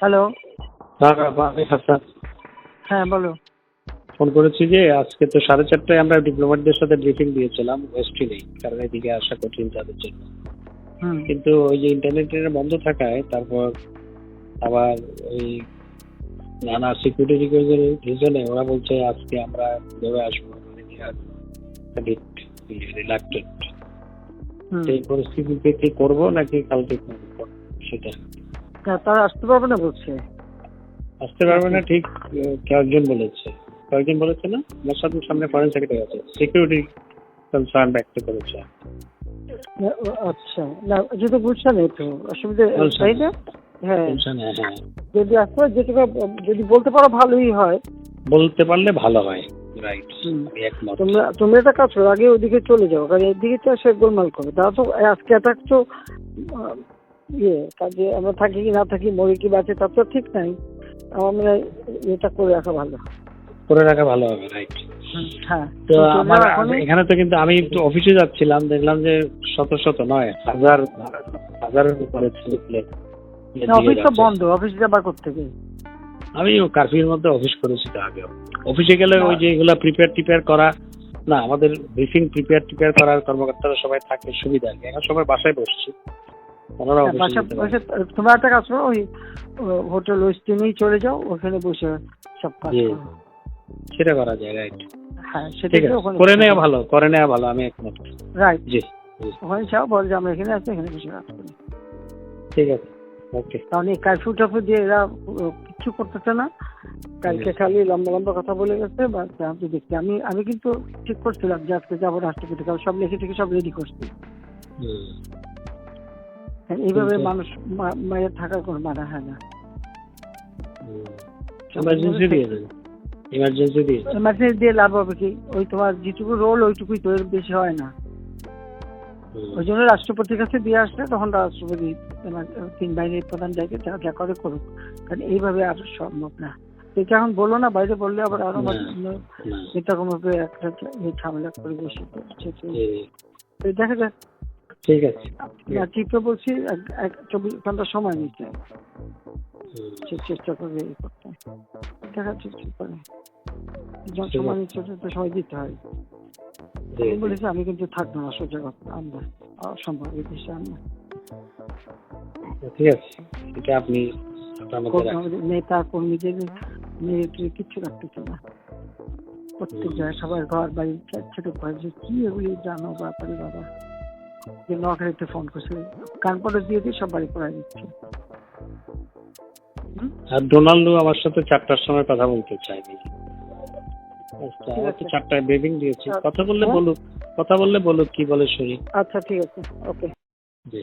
Hello. হ্যাঁ হ্যাঁ বলো। ফোন করেছি যে আজকে তো সাড়ে চারটায় আমরা ডিপ্লোমাটদের সাথে ব্রিফিং দিয়েছিলাম ওয়েস্টে নেই কারণ এদিকে আসা কঠিন তাদের জন্য। কিন্তু ওই যে ইন্টারনেটের বন্ধ থাকায় তারপর আবার ওই নানা সিকিউরিটি রিজনে ওরা বলছে আজকে আমরা ভেবে আসব রিলাক্টেড হুম। সেই পরিস্থিতিতে কি করব নাকি কালকে সেটা তা তারা আসতে পারবে না বলছে? আসতে পারবে না ঠিক কয়েকজন বলেছে। কয়েকজন বলেছে না? সাথে সামনে ফরেন সেক্রেটারি আছে। সিকিউরিটি কনসার্ন ব্যক্ত করেছে। আচ্ছা। না যেহেতু বুঝছে না একটু অসুবিধা তাই না। হ্যাঁ। না, হ্যাঁ যদি আসতে পারে যেটুকু যদি বলতে পারো ভালোই হয়। বলতে পারলে ভালো হয়। রাইট তোমরা তুমি একটা কাজ করো আগে ওইদিকে চলে যাও। কারণ এদিকে তো সে গোলমাল করবে তারা তো আজকে অ্যাটাক তো ইয়ে কাজে আমরা থাকি কি না থাকি মরি কি বাঁচে তার তো ঠিক নাই। আমার এটা করে রাখা ভালো। করে রাখা ভালো হবে রাইট হ্যাঁ। তো আমার এখানে তো কিন্তু আমি একটু অফিসে যাচ্ছিলাম দেখলাম যে শত শত নয় হাজার হাজারের উপরে ছেলে অফিস তো বন্ধ অফিস যাবার করতে আমি কার্ফিউর মধ্যে অফিস করেছি তো আগে। অফিসে গেলে ওই যে এগুলা প্রিপেয়ার টিপেয়ার করা না আমাদের ব্রিফিং প্রিপেয়ার টিপেয়ার করার কর্মকর্তারা সবাই থাকে সুবিধা আর কি। এখন সবাই বাসায় বসছি। হ্যাঁ, তোমরা একটা কাজ করো ওই হোটেল ওয়েস্টিনেই চলে যাও ওখানে বসে সব কাজ সেটা করা যায় রাইট হ্যাঁ সেটা করে নেওয়া ভালো করে নেওয়া ভালো আমি একমত। রাইট জি। জি ওখানে যাও বল যে আমরা এখানে আছি এখানে বসে কাজ করি। ঠিক আছে। ওকে কারণ এই কারফিউ টাফিউ দিয়ে এরা কিচ্ছু করতেছে না। কালকে খালি লম্বা লম্বা কথা বলে গেছে বা আমি দেখছি। আমি আমি কিন্তু ঠিক করছিলাম যে আজকে যাব রাষ্ট্রপতি সব লিখে থেকে সব রেডি করছি। এইভাবে মানুষ মায়ের থাকার কোনো মানা হয় না। দিয়ে দেন দিয়ে এমার্জেন্সি দিয়ে লাভ হবে কি? ওই তোমার যেটুকু রোল ওইটুকুই তো বেশি হয় না। ওই জন্য রাষ্ট্রপতির কাছে দিয়ে আসলে তখন রাষ্ট্রপতি তিন বাহিনীর প্রধান জায়গায় যা যা করে করুক। কারণ এইভাবে আর সম্ভব না। এটা এখন বলল না বাইরে বললে আবার আরও এরকম ভাবে একটা ঝামেলা করে বেশি করছে। তো জি, তো দেখা যাক। ঠিক আছে। চিত্র বলছি চব্বিশ ঘণ্টা সময়। সে চেষ্টা করবে করতে। দেখা কি করে। সময় নিচ্ছে তো দিতে হয়। বলেছি আমি কিন্তু থাকব না সোজা কথা আমরা অসম্ভব এই দেশে আমরা। ঠিক আছে এটা আপনি নেতা কর্মীদের মিলিটারি কিচ্ছু রাখতেছে না। প্রত্যেক জায়গায় সবার ঘর বাড়ি ছোট- ছোট ঘর যে কি এগুলি জানো ব্যাপারে বাবা। যে নোয়াখালীতে ফোন করছে কানপটে দিয়ে দিয়ে সব বাড়ি পড়ায় দিচ্ছে। আর ডোনাল্ডো আমার সাথে চারটার সময় কথা বলতে চাইনি আচ্ছা, চারটায় বেবিং দিয়েছি। আচ্ছা। কথা বললে? বলুক কথা বললে বলুক কি বলে শরীর আচ্ছা ঠিক আছে ওকে। জি।